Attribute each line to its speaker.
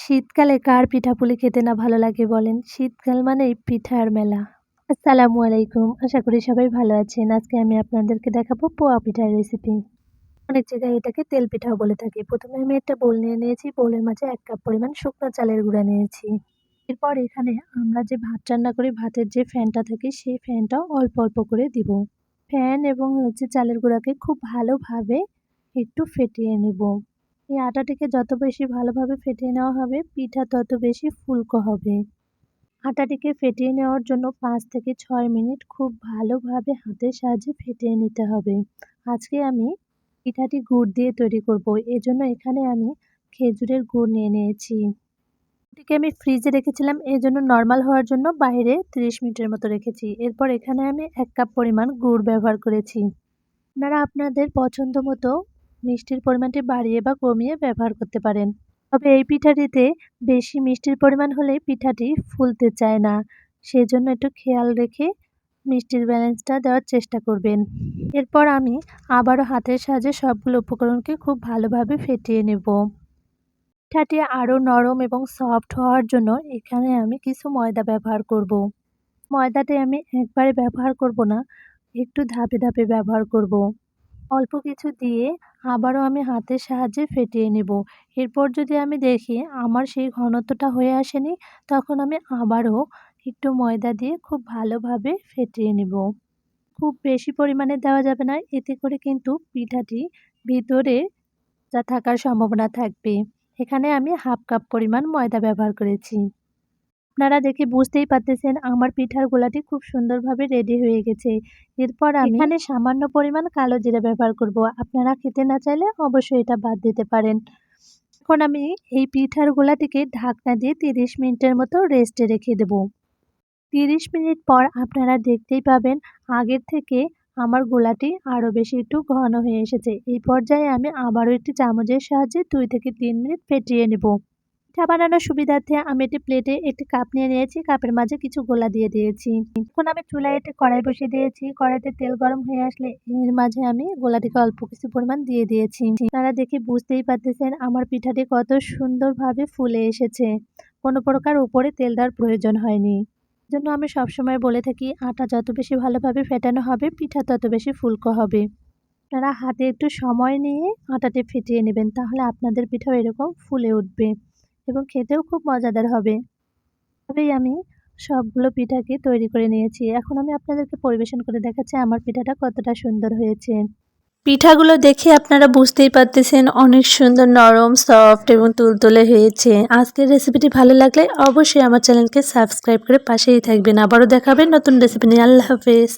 Speaker 1: শীতকালে কার পিঠাপুলি খেতে না ভালো লাগে বলেন? শীতকাল মানেই পিঠার মেলা। আসসালামু আলাইকুম। আশা করি সবাই ভালো আছেন। আজকে আমি আপনাদেরকে দেখাবো পোয়া পিঠার রেসিপি অনেক জায়গায় এটাকে তেল পিঠাও বলে থাকি। প্রথমে আমি একটা বোল নিয়ে নিয়েছি। বোলের মাঝে এক কাপ পরিমাণ শুকনো চালের গুঁড়া নিয়েছি। এরপর এখানে আমরা যে ভাত রান্না করি, ভাতের যে ফ্যানটা থাকে, সেই ফ্যানটাও অল্প অল্প করে দিব। ফ্যান এবং হচ্ছে চালের গুঁড়াকে খুব ভালোভাবে একটু ফেটিয়ে নেব। এই আটাটিকে যত বেশি ভালোভাবে ফেটিয়ে নেওয়া হবে, পিঠা তত বেশি ফুলকো হবে। আটাটিকে ফেটিয়ে নেওয়ার জন্য পাঁচ থেকে ছয় মিনিট খুব ভালোভাবে হাতের সাহায্যে ফেটিয়ে নিতে হবে। আজকে আমি পিঠাটি গুড় দিয়ে তৈরি করব, এজন্য এখানে আমি খেজুরের গুড় নিয়ে নিয়েছি। এটিকে আমি ফ্রিজে রেখেছিলাম এই জন্য নর্মাল হওয়ার জন্য বাইরে তিরিশ মিনিটের মতো রেখেছি। এরপর এখানে আমি এক কাপ পরিমাণ গুড় ব্যবহার করেছি। আপনারা আপনাদের পছন্দ মতো মিষ্টির পরিমাণটি বাড়িয়ে বা কমিয়ে ব্যবহার করতে পারেন তবে এই পিঠাটিতে বেশি মিষ্টির পরিমাণ হলে পিঠাটি ফুলতে চায় না সেজন্য একটু খেয়াল রেখে মিষ্টির ব্যালেন্সটা দেওয়ার চেষ্টা করবেন এরপর আমি আবারও হাতের সাহায্যে সবগুলো উপকরণকে খুব ভালোভাবে ফেটিয়ে নেব পিঠাটি আরও নরম এবং সফট হওয়ার জন্য এখানে আমি কিছু ময়দা ব্যবহার করব। ময়দাটি আমি একবারে ব্যবহার করব না, একটু ধাপে ধাপে ব্যবহার করব। অল্প কিছু দিয়ে আবারও আমি হাতের সাহায্যে ফেটিয়ে নেব। এরপর যদি আমি দেখি আমার সেই ঘনত্বটা হয়ে আসেনি, তখন আমি আবারও একটু ময়দা দিয়ে খুব ভালোভাবে ফেটিয়ে নেব। খুব বেশি পরিমাণে দেওয়া যাবে না, এতে করে কিন্তু পিঠাটি ভিতরে যা থাকার সম্ভাবনা থাকবে। এখানে আমি হাফ কাপ পরিমাণ ময়দা ব্যবহার করেছি। আপনারা দেখে বুঝতেই পারতেছেন আমার পিঠার গোলাটি খুব সুন্দরভাবে রেডি হয়ে গেছে। এরপর আমি এখানে সামান্য পরিমাণ কালো জিরা ব্যবহার করব। আপনারা খেতে না চাইলে অবশ্যই এটা বাদ দিতে পারেন। এখন আমি এই পিঠার গোলাটিকে ঢাকনা দিয়ে তিরিশ মিনিটের মতো রেস্টে রেখে দেব। তিরিশ মিনিট পর আপনারা দেখতেই পাবেন আগের থেকে আমার গোলাটি আরও বেশি একটু ঘন হয়ে এসেছে। এই পর্যায়ে আমি আবারও একটি চামচের সাহায্যে দুই থেকে তিন মিনিট ফেটিয়ে নেব। পিঠা বানানোর সুবিধার্থে আমি একটি প্লেটে একটি কাপ নিয়ে নিয়েছি। কাপের মাঝে কিছু গোলা দিয়ে দিয়েছি। এখন আমি চুলায় একটি কড়াই বসিয়ে দিয়েছি। কড়াইতে তেল গরম হয়ে আসলে এর মাঝে আমি গোলাটিকে অল্প কিছু পরিমাণ দিয়ে দিয়েছি। তারা দেখে বুঝতেই পারতেছেন আমার পিঠাটি কত সুন্দরভাবে ফুলে এসেছে। কোনো প্রকার উপরে তেল দেওয়ার প্রয়োজন হয়নি। জন্য আমি সবসময় বলে থাকি, আটা যত বেশি ভালোভাবে ফেটানো হবে, পিঠা তত বেশি ফুলকো হবে। আপনারা হাতে একটু সময় নিয়ে আটাটি ফেটিয়ে নেবেন, তাহলে আপনাদের পিঠাও এরকম ফুলে উঠবে। এবং খেতেও খুব মজাদার হবে। তবেই আমি সবগুলো পিঠাকে তৈরি করে নিয়েছি। এখন আমি আপনাদেরকে পরিবেশন করে দেখাচ্ছি আমার পিঠাটা কতটা সুন্দর হয়েছে। পিঠাগুলো দেখে আপনারা বুঝতেই পারতেছেন অনেক সুন্দর, নরম সফট এবং তুলতুলে হয়েছে। আজকের রেসিপিটি ভালো লাগলে অবশ্যই আমার চ্যানেলকে সাবস্ক্রাইব করে পাশেই থাকবেন। আবারও দেখাবেন নতুন রেসিপি নিয়ে। আল্লাহ হাফেজ।